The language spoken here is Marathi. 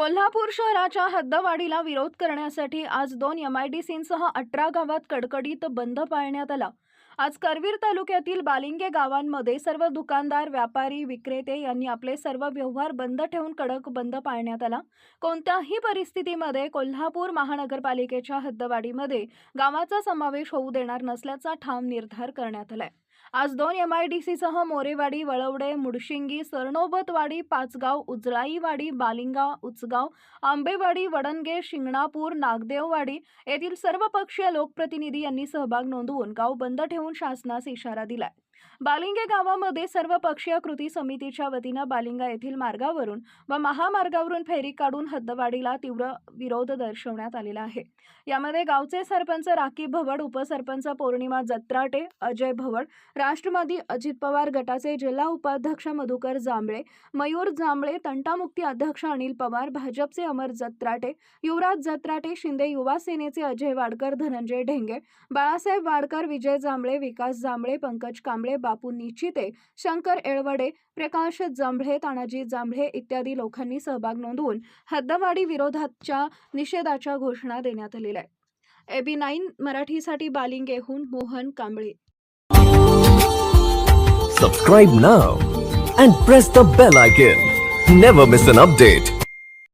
कोल्हापूर शहराच्या हद्दवाढीला विरोध करण्यासाठी आज दोन यम आय डी सींसह अठरा गावात कडकडीत बंद पाळण्यात आला. आज करवीर तालुक्यातील बालिंगे गावांमध्ये सर्व दुकानदार व्यापारी विक्रेते यांनी आपले सर्व व्यवहार बंद ठेवून कडक बंद पाळण्यात आला. कोणत्याही परिस्थितीमध्ये कोल्हापूर महानगरपालिकेच्या हद्दवाढीमध्ये गावाचा समावेश होऊ देणार नसल्याचा ठाम निर्धार करण्यात आलाय. आज दोन एम आयडीसीसह मोरेवाडी वळवडे मुडशिंगी सरनोबतवाडी पाचगाव उजळाईवाडी बालिंगा उचगाव आंबेवाडी वडणगे शिंगणापूर नागदेववाडी येथील सर्व पक्षीय लोकप्रतिनिधी यांनी सहभाग नोंदवून गाव बंद ठेवून शासनास इशारा दिलाय. बालिंगे गावामध्ये सर्व पक्षीय कृती समितीच्या वतीनं बालिंगा येथील मार्गावरून व महामार्गावरून फेरी काढून हद्दवाढीला तीव्र विरोध दर्शवण्यात आलेला आहे. यामध्ये गावचे सरपंच राखी भवड उपसरपंच पौर्णिमा जत्राटे अजय भवड राष्ट्रवादी अजित पवार गटाचे जिल्हा उपाध्यक्ष मधुकर जांभळे मयूर जांभळे तंटामुक्ती अध्यक्ष अनिल पवार भाजपचे अमर जत्राटे युवराज जत्राटे शिंदे युवा सेनेचे अजय वाडकर धनंजय ढेंगे बाळासाहेब वाडकर विजय जांभळे विकास जांभळे पंकज कांबळे बापू निचिते शंकर एळवडे प्रकाश जांभळे तानाजी जांभळे इत्यादी लोकांनी सहभाग नोंदवून हद्दवाडी विरोधातच्या निषेधाच्या घोषणा देण्यात आलेल्या आहे एबी नाईन मराठीसाठी बालिंगेहून Mohan Kamble. Subscribe now and press the bell icon never miss an update